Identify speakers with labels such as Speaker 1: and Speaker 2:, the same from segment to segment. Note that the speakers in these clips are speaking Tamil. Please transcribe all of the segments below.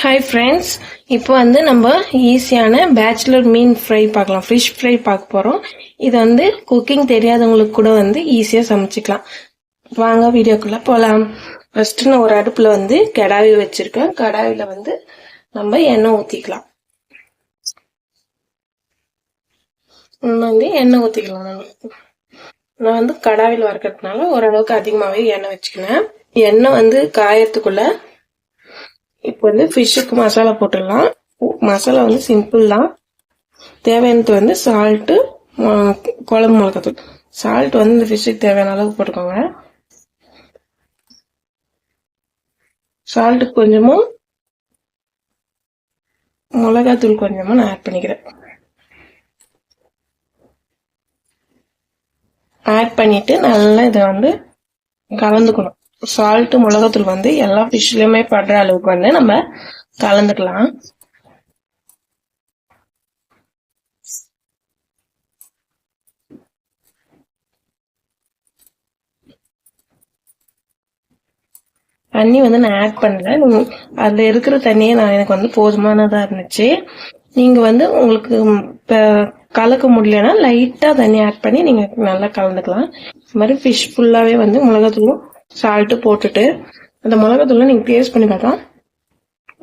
Speaker 1: ஹாய் ஃப்ரெண்ட்ஸ் இப்போ வந்து நம்ம ஈஸியான பேச்சுலர் மீன் ஃப்ரை பார்க்கலாம். ஃபிஷ் ஃப்ரை பார்க்க போகிறோம் இது வந்து குக்கிங் தெரியாதவங்களுக்கு கூட வந்து ஈஸியாக சமைச்சிக்கலாம். வாங்க வீடியோக்குள்ளே போகலாம் ஃபஸ்ட்டு நான் ஒரு அடுப்பில் வந்து கடாவி வச்சுருக்கேன். கடாவியில் வந்து நம்ம எண்ணெய் ஊற்றிக்கலாம் வந்து எண்ணெய் ஊற்றிக்கலாம் நான். நான் வந்து கடாவில் வறுக்கிறதுனால ஓரளவுக்கு அதிகமாகவே எண்ணெய் வச்சுக்கினேன். எண்ணெய் வந்து காயத்துக்குள்ளே இப்போ வந்து ஃபிஷ்ஷுக்கு மசாலா போட்டுடலாம். மசாலா வந்து சிம்பிள் தான். தேவையானது வந்து சால்ட்டு குழம்பு மிளகாத்தூள். சால்ட் வந்து இந்த ஃபிஷ்ஷுக்கு தேவையான அளவுக்கு போட்டுக்கோங்க. சால்ட்டு கொஞ்சமும் மிளகாத்தூள் கொஞ்சமாக நான் ஆட் பண்ணிக்கிறேன். ஆட் பண்ணிட்டு நல்லா இதை வந்து கலந்துக்கணும். சால்ட்டு மிளகாத்தூள் வந்து எல்லா ஃபிஷ்லயுமே படுற அளவுக்கு வந்து நம்ம கலந்துக்கலாம். தண்ணி வந்து நான் ஆட் பண்ணல. அதுல இருக்கிற தண்ணியே நான் எனக்கு வந்து போதுமானதா இருந்துச்சு. நீங்க வந்து உங்களுக்கு கலக்க முடியலன்னா லைட்டா தண்ணி ஆட் பண்ணி நீங்க நல்லா கலந்துக்கலாம். இந்த மாதிரி ஃபிஷ் ஃபுல்லாவே வந்து மிளகாத்தூளும் சால்ட்டு போட்டுட்டு அந்த மிளகாத்தூளை நீங்கள் டேஸ்ட் பண்ணி பார்த்தா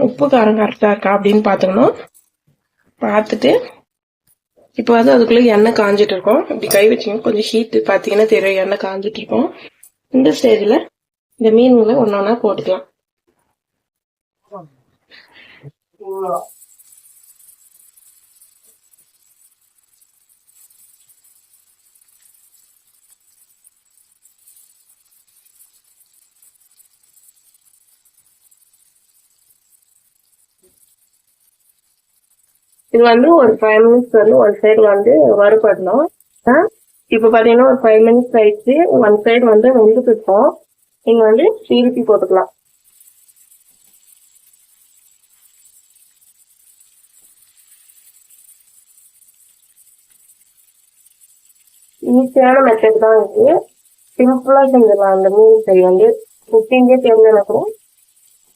Speaker 1: உப்பு காரம் கரெக்டாக இருக்கா அப்படின்னு பார்த்துக்கணும். பார்த்துட்டு இப்போ வந்து அதுக்குள்ளே எண்ணெய் காஞ்சிட்டு இருக்கோம். இப்படி கை வச்சிங்க கொஞ்சம் ஹீட்டு பார்த்தீங்கன்னா தெரியும். எண்ணெய் காஞ்சிட்டு இருக்கோம். இந்த ஸ்டேஜில் இந்த மீன்களை ஒன்றா போட்டுக்கலாம். இது வந்து ஒரு ஃபைவ் மினிட்ஸ் வந்து ஒரு சைடு வந்து வறுபடணும் இப்போ பார்த்தீங்கன்னா ஒரு ஃபைவ் மினிட்ஸ் ஆயிடுச்சு. ஒன் சைடு வந்து வெந்துக்கிட்டோம் நீங்கள் வந்து திருப்பி போட்டுக்கலாம். ஈஸியான மெத்தட் தான் இது. சிம்பிளாக செஞ்சிடலாம். அந்த மீன் ஃப்ரை வந்து குக்கிங்கே தெரிஞ்ச கூட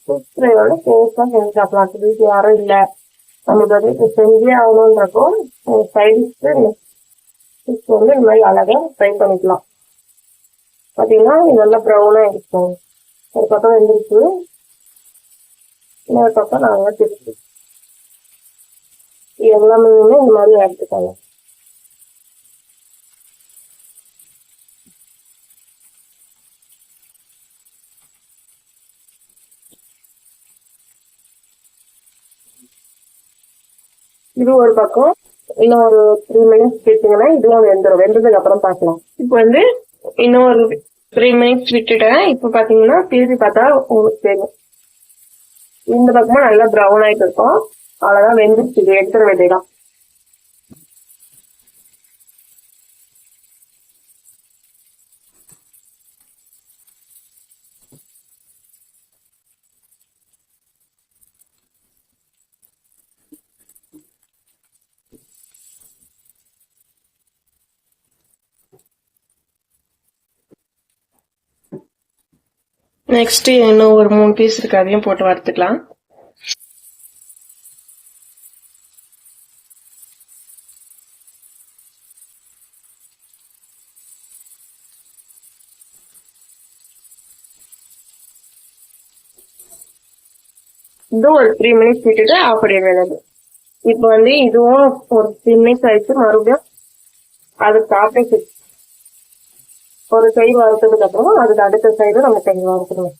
Speaker 1: ஃபிஷ் ஃப்ரை வந்து டேஸ்ட்டாக செஞ்சு சாப்பிடலாம். வீட்டு யாரும் இல்லை. நமக்கு வந்து இப்போ செஞ்சே ஆகணுன்றப்போ சைடிஷ்க்கு ஃபிஷ் வந்து இந்த மாதிரி அழகாக ஃப்ரை பண்ணிக்கலாம். பார்த்தீங்கன்னா நல்லா ப்ரௌனாக இருக்கும் ஒரு பக்கம் வெந்துருச்சு இன்னொரு பக்கம் நாங்கள் திருப்பி எல்லாமே இந்த மாதிரி எடுத்துக்கலாம் இது ஒரு பக்கம் இன்னும் ஒரு த்ரீ மினிட்ஸ் விட்டீங்கன்னா இதுவும் வெந்துடும் வெந்ததுக்கு அப்புறம் பார்க்கலாம். இப்போ வந்து இன்னும் ஒரு த்ரீ மினிட்ஸ் விட்டுட்டேன். இப்போ பார்த்தீங்கன்னா திருப்பி பார்த்தா உங்களுக்கு தெரியும். இந்த பக்கமும் நல்லா ப்ரௌன் ஆயிட்டு இருக்கும். அவ்வளோதான் வெந்துருச்சு. எடுத்துட வேண்டியதான் நெக்ஸ்ட் இன்னும் ஒரு மூணு பீஸ் இருக்கு. அதையும் போட்டு வறுத்துக்கலாம். இதுவும் ஒரு த்ரீ மினிட்ஸ் விட்டுட்டு அப்படியே வேணுது இப்போ வந்து இதுவும் ஒரு த்ரீ மினிட்ஸ் ஆயிடுச்சு. மறுபடியும் அது சாப்பிட்டு ஒரு சைடு வறுத்ததுக்கு அப்புறம் அதுக்கு அடுத்த சைடு நம்ம சைடு வறுத்துடுவோம்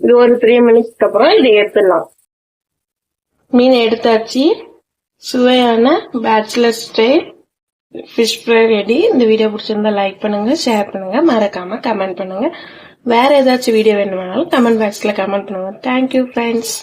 Speaker 1: இது ஒரு த்ரீ மினிட்ஸ்க்கு அப்புறம் இதை எடுத்துடலாம். மீன் எடுத்தாச்சு. சுவையான bachelor style fish fry ready இந்த வீடியோ பிடிச்சிருந்தா லைக் பண்ணுங்க ஷேர் பண்ணுங்க. மறக்காம கமெண்ட் பண்ணுங்க. வேற ஏதாச்சும் வீடியோ வேணுமானாலும் கமெண்ட் பாக்ஸ்ல கமெண்ட் பண்ணுங்க. Thank you friends